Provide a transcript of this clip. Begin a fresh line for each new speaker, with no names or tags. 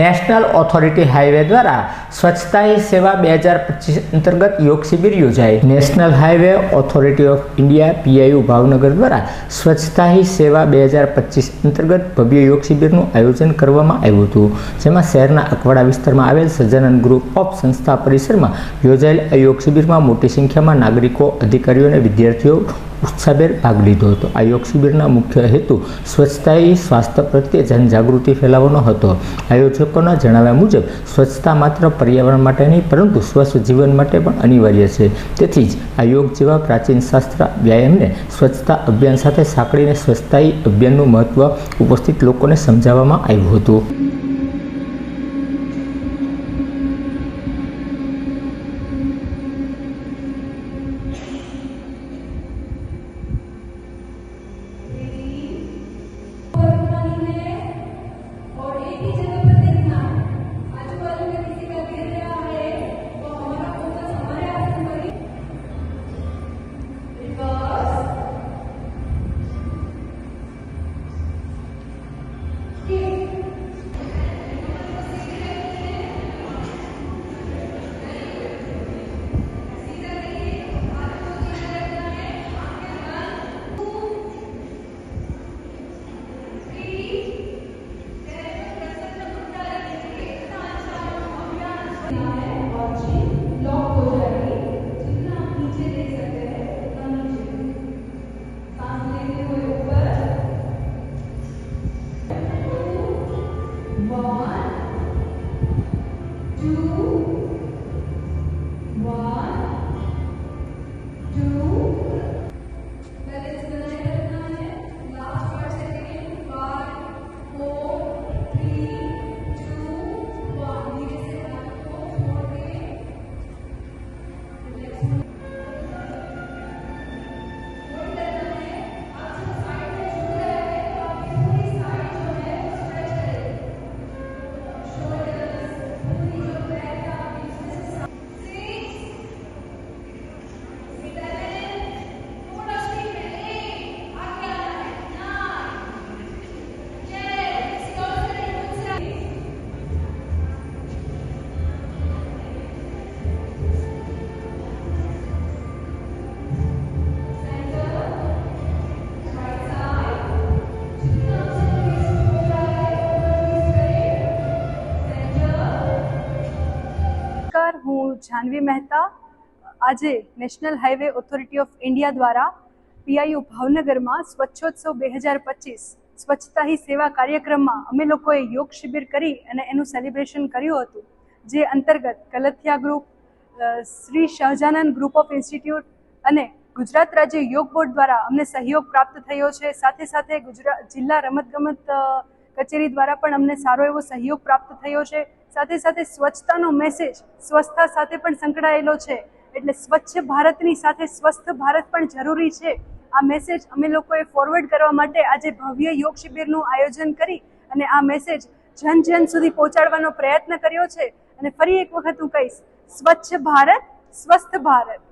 National authority highway દ્વારા સ્વચ્છતા હી સેવા બે હજાર પચીસ અંતર્ગત યોગ શિબિર યોજાઈ national highway authority of India, PIU Bhavnagar દ્વારા સ્વચ્છતા હી સેવા બે હજાર પચીસ અંતર્ગત ભવ્ય યોગ શિબિરનું આયોજન કરવામાં આવ્યું હતું. જેમાં શહેરના અકવાડા વિસ્તારમાં આવેલ સજાનંદ ગ્રુપ ઓફ સંસ્થા પરિસરમાં યોજાયેલ આ યોગ શિબિરમાં મોટી સંખ્યામાં નાગરિકો, અધિકારીઓ અને વિદ્યાર્થીઓ ઉત્સાહભેર ભાગ લીધો હતો. આ યોગ શિબિરના મુખ્ય હેતુ સ્વચ્છતા એ સ્વાસ્થ્ય પ્રત્યે જનજાગૃતિ ફેલાવવાનો હતો. આયોજકોના જણાવ્યા મુજબ, સ્વચ્છતા માત્ર પર્યાવરણ માટે નહીં, પરંતુ સ્વસ્થ જીવન માટે પણ અનિવાર્ય છે. તેથી જ આ યોગ જેવા પ્રાચીન શાસ્ત્ર વ્યાયામને સ્વચ્છતા અભિયાન સાથે સાંકળીને સ્વચ્છતા અભિયાનનું મહત્વ ઉપસ્થિત લોકોને સમજાવવામાં આવ્યું હતું.
One, two. જાનવી મહેતા આજે national highway authority of India દ્વારા પીઆઈયુ ભાવનગરમાં સ્વચ્છોત્સવ બે હજાર પચીસ સ્વચ્છતા હી સેવા કાર્યક્રમમાં અમે લોકોએ યોગ શિબિર કરી અને એનું સેલિબ્રેશન કર્યું હતું, જે અંતર્ગત Kalathiya group Shri Sahajanand group of institute અને ગુજરાત રાજ્ય યોગ બોર્ડ દ્વારા અમને સહયોગ પ્રાપ્ત થયો છે. સાથે સાથે ગુજરાત જિલ્લા રમતગમત કચેરી દ્વારા પણ અમને સારો એવો સહયોગ પ્રાપ્ત થયો છે. સાથે સાથે સ્વચ્છતાનો મેસેજ સ્વચ્છતા સાથે પણ સંકળાયેલો છે. એટલે સ્વચ્છ ભારતની સાથે સ્વસ્થ ભારત પણ જરૂરી છે. આ મેસેજ અમે લોકોએ ફોરવર્ડ કરવા માટે આજે ભવ્ય યોગ શિબિરનું આયોજન કરી અને આ મેસેજ જન જન સુધી પહોંચાડવાનો પ્રયત્ન કર્યો છે. અને ફરી એક વખત હું કહીશ, સ્વચ્છ ભારત, સ્વસ્થ ભારત.